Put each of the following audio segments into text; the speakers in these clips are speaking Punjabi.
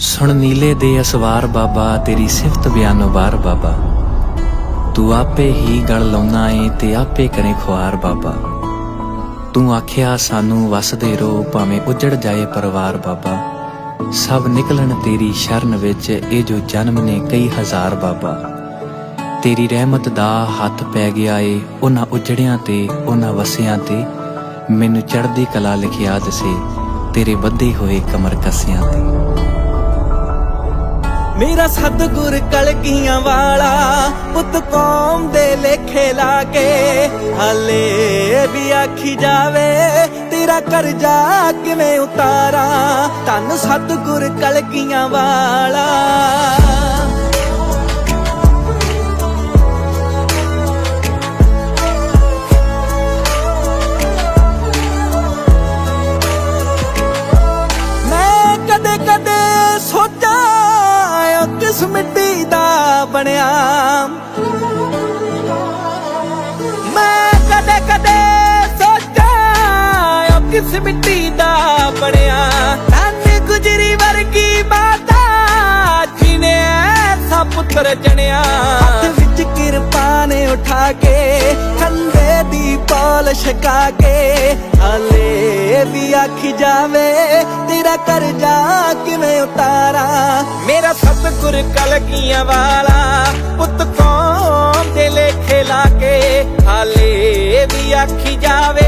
ਸੁਣ ਨੀਲੇ ਦੇ ਅਸਵਾਰ ਬਾਬਾ, ਤੇਰੀ ਸਿਫਤ ਬਿਆਨੋ ਬਾਰ ਬਾਬਾ। ਤੂੰ ਆਪੇ ਹੀ ਗਲ ਲਾਉਣਾ ਏ ਤੇ ਆਪੇ ਕਰੇ ਖੁਆਰ ਬਾਬਾ। ਤੂੰ ਆਖਿਆ, ਸਾਨੂੰ ਵਸਦੇ ਰੋ, ਭਾਵੇਂ ਉਜੜ ਜਾਏ ਪਰਿਵਾਰ ਬਾਬਾ। ਸਭ ਨਿਕਲਣ ਤੇਰੀ ਸ਼ਰਨ ਵਿੱਚ, ਇਹ ਜੋ ਜਨਮ ਨੇ ਕਈ ਹਜ਼ਾਰ ਬਾਬਾ। ਤੇਰੀ ਰਹਿਮਤ ਦਾ ਹੱਥ ਪੈ ਗਿਆ ਏ, ਉਹਨਾਂ ਉਜੜਿਆਂ ਤੇ, ਉਹਨਾਂ ਵਸਿਆਂ ਤੇ। ਮੈਨੂੰ ਚੜ੍ਹਦੀ ਕਲਾ ਲਿਖਿਆ ਦਸੇ, ਤੇਰੇ ਵੱਧੇ ਹੋਏ ਕਮਰ ਕੱਸਿਆਂ ਤੇ। ਮੇਰਾ ਸਤਗੁਰ ਕਲਗੀਆਂ ਵਾਲਾ, ਪੁੱਤ ਕੌਮ ਦੇ ਲੇਖੇ ਲਾ ਕੇ, ਹਲੇ ਵੀ ਆਖੀ ਜਾਵੇ, ਤੇਰਾ ਕਰਜ਼ਾ ਕਿਵੇਂ ਉਤਾਰਾਂ? ਤਨ ਸਤਗੁਰ ਕਲਗੀਆਂ ਵਾਲਾ। ਮਿੱਟੀ ਦਾ ਬਣਿਆ। ਮੈਂ ਕਦੇ ਕਦੇ ਸੋਚਾਂ ਉਹ ਕਿਸ ਮਿੱਟੀ ਦਾ ਬਣਿਆ। ਧੰਨ ਗੁਜਰੀ ਵਰਗੀ ਮਾਤਾ, ਜਿਨੇ ਐਸਾ ਪੁੱਤਰ ਜਣਿਆ। ਹੱਥ ਵਿੱਚ ਕਿਰਪਾਨ ਉਠਾ ਕੇ ਕੰਦੇ ਦੀ ਪਾਲ ਛਕਾ ਕੇ, ਹਲੇ ਵੀ ਆਖੀ ਜਾਵੇ, ਤੇਰਾ ਕਰਜ਼ਾ ਕਿਵੇਂ ਉਤਾਰ ਸਤਿਗੁਰ ਕਲਗੀਆਂ ਵਾਲਾ। ਪੁੱਤ ਕੌਮ ਦੇ ਲੇਖੇ ਲਾ ਕੇ ਹਾਲੇ ਵੀ ਆਖੀ ਜਾਵੇ,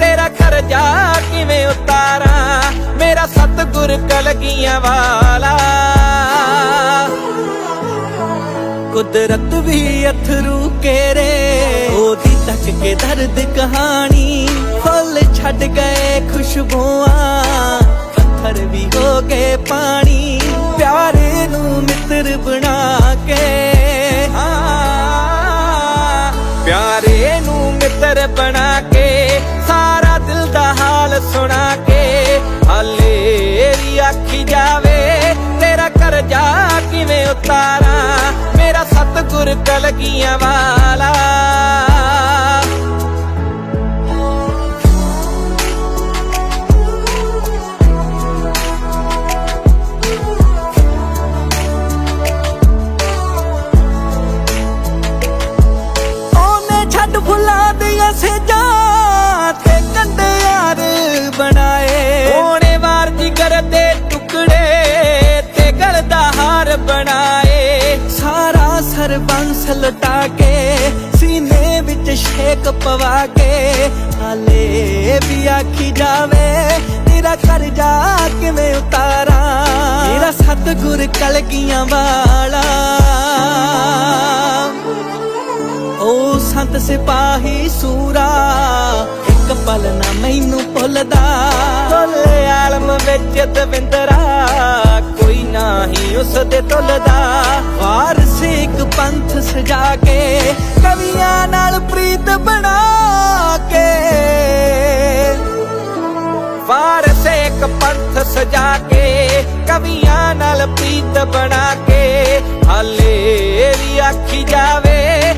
ਤੇਰਾ ਕਰਜ਼ਾ ਕਿਵੇਂ ਉਤਾਰਾਂ? ਮੇਰਾ ਸਤਿਗੁਰ ਕਲਗੀਆਂ ਵਾਲਾ। ਕੁਦਰਤ ਵੀ ਅਥਰੂ ਕੇਰੇ, ਉਹਦੀ ਤੱਕ ਕੇ ਦਰਦ ਕਹਾਣੀ। ਫੁੱਲ ਛੱਡ ਗਏ ਖੁਸ਼ਬੂਆਂ, ਪੱਥਰ ਵੀ ਹੋ ਗਏ ਪਾਣੀ। ਮਿੱਤਰ ਬਣਾ ਕੇ, ਸਾਰਾ ਦਿਲ ਦਾ ਹਾਲ ਸੁਣਾ ਕੇ, ਹਲੇ ਵੀ ਆਖੀ ਜਾਵੇ, ਤੇਰਾ ਕਰਜ਼ਾ ਕਿਵੇਂ ਉਤਾਰਾਂ? ਮੇਰਾ ਸਤਿਗੁਰ ਕਲਗੀਆਂ ਵਾਲਾ ਹਾਰ ਬਣਾਏ। ਸਾਰਾ ਸਰਬੰਸ ਲਟਾ ਕੇ ਸੀਨੇ ਵਿੱਚ ਛੇਕ ਪਵਾ ਕੇ ਹਾਲੇ ਵੀ ਆਖੀ ਜਾਵੇ, ਤੇਰਾ ਕਰਜ਼ਾ ਕਿਵੇਂ ਉਤਾਰਾਂ? ਮੇਰਾ ਸਤਿਗੁਰ ਕਲਗੀਆਂ ਵਾਲਾ। ਓ ਸੰਤ ਸਿਪਾਹੀ ਸੂਰਾ, ਇੱਕ ਪਲ ਨਾ ਮੈਨੂੰ ਭੁੱਲਦਾ। ਢੋਲੇ ਆਲਮ ਵਿੱਚ ਦਵਿੰਦਰਾ ਦੇ ਤੁਲਦਾ ਵਾਰਸ ਇੱਕ ਪੰਥ ਸਜਾ ਕੇ, ਕਵੀਆਂ ਨਾਲ ਪ੍ਰੀਤ ਬਣਾ ਕੇ। ਵਾਰਸ ਇੱਕ ਪੰਥ ਸਜਾ ਕੇ, ਕਵੀਆਂ ਨਾਲ ਪ੍ਰੀਤ ਬਣਾ ਕੇ। ਹਲੇ ਵੀ ਆਖੀ ਜਾਵੇ